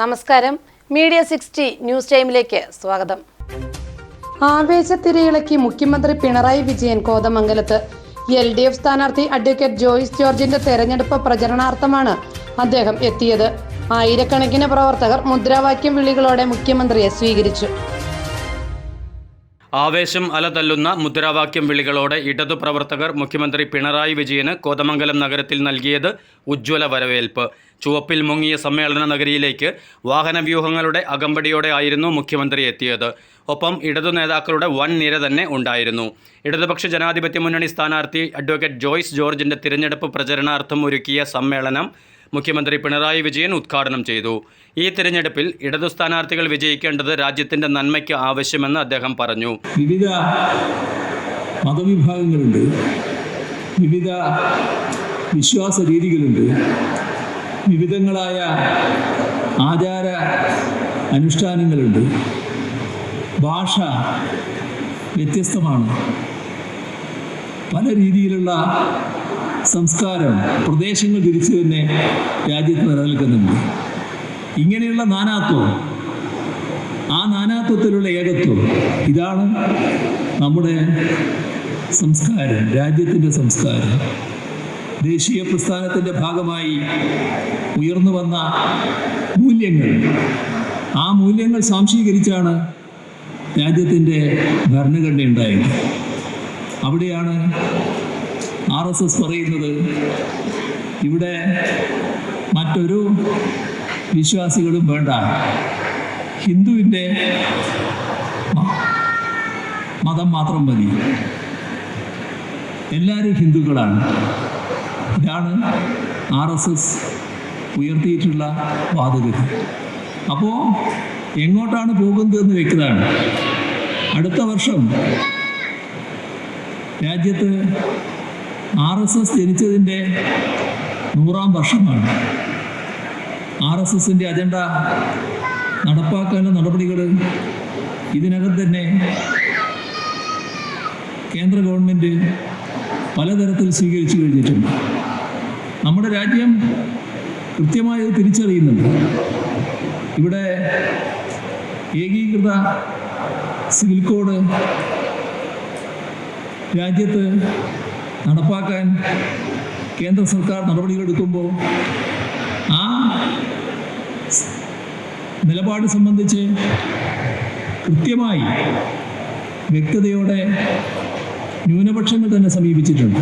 നമസ്കാരം. Media sixty news ടൈമിലേക്ക് സ്വാഗതം. ആവേശത്തിരയിളക്കി മുഖ്യമന്ത്രി പിണറായി വിജയൻ കോതമംഗലത്ത്. എൽ ഡി എഫ് സ്ഥാനാർത്ഥി അഡ്വക്കേറ്റ് ജോയിസ് ജോർജിന്റെ തെരഞ്ഞെടുപ്പ് പ്രചരണാർത്ഥമാണ് അദ്ദേഹം എത്തിയത്. ആയിരക്കണക്കിന് പ്രവർത്തകർ മുദ്രാവാക്യം വിളികളോടെ മുഖ്യമന്ത്രിയെ സ്വീകരിച്ചു. ആവേശം അലതല്ലുന്ന മുദ്രാവാക്യം വിളികളോടെ ഇടതു പ്രവർത്തകർ മുഖ്യമന്ത്രി പിണറായി വിജയന് കോതമംഗലം നഗരത്തിൽ നൽകിയത് ഉജ്ജ്വല വരവേൽപ്പ്. ചുവപ്പിൽ മുങ്ങിയ സമ്മേളന നഗരിയിലേക്ക് വാഹനവ്യൂഹങ്ങളുടെ അകമ്പടിയോടെ ആയിരുന്നു മുഖ്യമന്ത്രി എത്തിയത്. ഒപ്പം ഇടതു നേതാക്കളുടെ വൻ നിര തന്നെ ഉണ്ടായിരുന്നു. ഇടതുപക്ഷ ജനാധിപത്യ മുന്നണി സ്ഥാനാർത്ഥി അഡ്വക്കേറ്റ് ജോയ്സ് ജോർജിന്റെ തിരഞ്ഞെടുപ്പ് പ്രചരണാർത്ഥം ഒരുക്കിയ സമ്മേളനം മുഖ്യമന്ത്രി പിണറായി വിജയൻ ഉദ്ഘാടനം ചെയ്തു. ഈ തിരഞ്ഞെടുപ്പിൽ ഇടതു സ്ഥാനാർത്ഥികൾ വിജയിക്കേണ്ടത് രാജ്യത്തിന്റെ നന്മയ്ക്ക് ആവശ്യമെന്ന് അദ്ദേഹം പറഞ്ഞു. വിവിധ മതവിഭാഗങ്ങളുണ്ട്. വിവിധ വിശ്വാസ രീതികളുണ്ട്. വിവിധങ്ങളായ ആചാര അനുഷ്ഠാനങ്ങളുണ്ട്. ഭാഷ വ്യത്യസ്തമാണ്. പല രീതിയിലുള്ള സംസ്കാരം പ്രദേശങ്ങൾ തിരിച്ചു തന്നെ രാജ്യത്ത് നിലനിൽക്കുന്നുണ്ട്. ഇങ്ങനെയുള്ള നാനാത്വം ആ നാനാത്വത്തിലുള്ള ഏകത്വം ഇതാണ് നമ്മുടെ സംസ്കാരം രാജ്യത്തിന്റെ സംസ്കാരം. ദേശീയ പ്രസ്ഥാനത്തിന്റെ ഭാഗമായി ഉയർന്നു വന്ന മൂല്യങ്ങൾ. ആ മൂല്യങ്ങൾ സാംശീകരിച്ചാണ് രാജ്യത്തിന്റെ ഭരണഘടന ഉണ്ടായത്. അവിടെയാണ് ആർ എസ് എസ് പറയുന്നത് ഇവിടെ മറ്റൊരു വിശ്വാസികളും വേണ്ട. ഹിന്ദുവിന്റെ മതം മാത്രം മതി. എല്ലാവരും ഹിന്ദുക്കളാണ്. ഇതാണ് ആർ എസ് എസ് ഉയർത്തിയിട്ടുള്ള വാദഗതി. അപ്പോൾ എങ്ങോട്ടാണ് പോകുന്നതെന്ന് വ്യക്തമാണ് അടുത്ത വർഷം രാജ്യത്ത് ആർ എസ് എസ് ജനിച്ചതിന്റെ നൂറാം വർഷമാണ്. ആർ എസ് എസിന്റെ അജണ്ട നടപ്പാക്കാനുള്ള നടപടികൾ ഇതിനകം തന്നെ കേന്ദ്ര ഗവൺമെന്റ് പലതരത്തിൽ സ്വീകരിച്ചു കഴിഞ്ഞിട്ടുണ്ട്. നമ്മുടെ രാജ്യം കൃത്യമായി തിരിച്ചറിയുന്നുണ്ട്. ഇവിടെ ഏകീകൃത സിവിൽ കോഡ് രാജ്യത്ത് നടപ്പാക്കാൻ കേന്ദ്ര സർക്കാർ നടപടികളെടുക്കുമ്പോൾ ആ നിലപാട് സംബന്ധിച്ച് കൃത്യമായി വ്യക്തതയോടെ ന്യൂനപക്ഷങ്ങൾ തന്നെ സമീപിച്ചിട്ടുണ്ട്.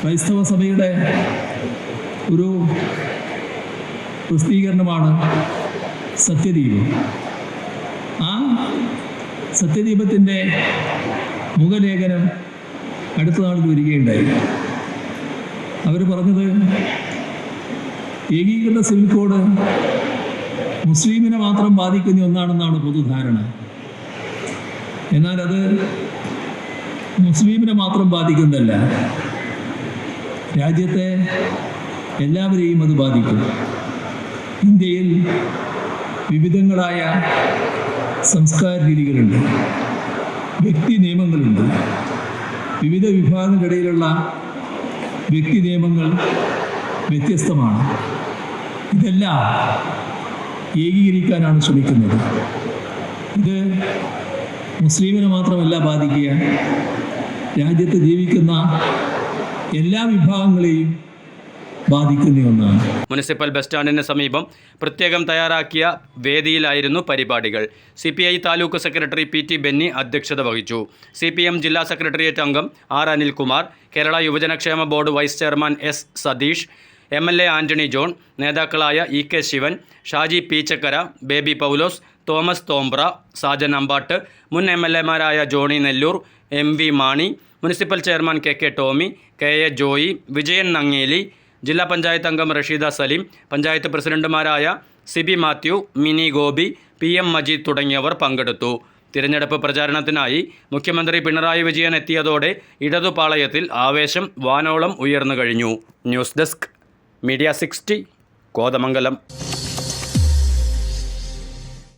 ക്രൈസ്തവ സഭയുടെ ഒരു പ്രസിദ്ധീകരണമാണ് സത്യദീപം. ആ സത്യദീപത്തിന്റെ മുഖലേഖനം അടുത്ത നാളിൽ വരികയുണ്ടായി അവർ പറഞ്ഞത് ഏകീകൃത സിവിൽ കോഡ് മുസ്ലിമിനെ മാത്രം ബാധിക്കുന്ന ഒന്നാണെന്നാണ് പൊതുധാരണ. എന്നാൽ അത് മുസ്ലിമിനെ മാത്രം ബാധിക്കുന്നതല്ല. രാജ്യത്തെ എല്ലാവരെയും അത് ബാധിക്കും. ഇന്ത്യയിൽ വിവിധങ്ങളായ സംസ്കാര രീതികളുണ്ട്. വിവിധ വിഭാഗങ്ങൾക്കിടയിലുള്ള വ്യക്തി നിയമങ്ങൾ വ്യത്യസ്തമാണ്. ഇതെല്ലാം ഏകീകരിക്കാനാണ് ശ്രമിക്കുന്നത്. ഇത് മുസ്ലിമിനെ മാത്രമല്ല ബാധിക്കുക രാജ്യത്ത് ജീവിക്കുന്ന എല്ലാ വിഭാഗങ്ങളെയും ബാധിക്കുന്ന ഒന്നാണ്. മുനിസിപ്പൽ ബസ് സ്റ്റാൻഡിന് സമീപം പ്രത്യേകം തയ്യാറാക്കിയ വേദിയിലായിരുന്നു പരിപാടികൾ. C P I taluk secretary P T Benny അധ്യക്ഷത വഹിച്ചു. സി പി എം ജില്ലാ സെക്രട്ടേറിയറ്റ് അംഗം R Anilkumar Kerala യുവജനക്ഷേമ board vice chairman S Satheesh M L A Antony John നേതാക്കളായ ഇ കെ ശിവൻ ഷാജി പീച്ചക്കര ബേബി പൗലോസ് തോമസ് തോംബ്ര സാജൻ അമ്പാട്ട് മുൻ M L എമാരായ Johnny Nellore M V Mani municipal chairman K K Tomy K A Joy Vijayan Nangeli ജില്ലാ പഞ്ചായത്ത് അംഗം റഷീദ സലീം പഞ്ചായത്ത് പ്രസിഡന്റുമാരായ Siby Mathew Mini Gopi P M Majeed തുടങ്ങിയവർ പങ്കെടുത്തു. തിരഞ്ഞെടുപ്പ് പ്രചാരണത്തിനായി മുഖ്യമന്ത്രി പിണറായി വിജയൻ എത്തിയതോടെ ഇടതുപാളയത്തിൽ ആവേശം വാനോളം ഉയർന്നു കഴിഞ്ഞു. News desk media sixty Kothamangalam.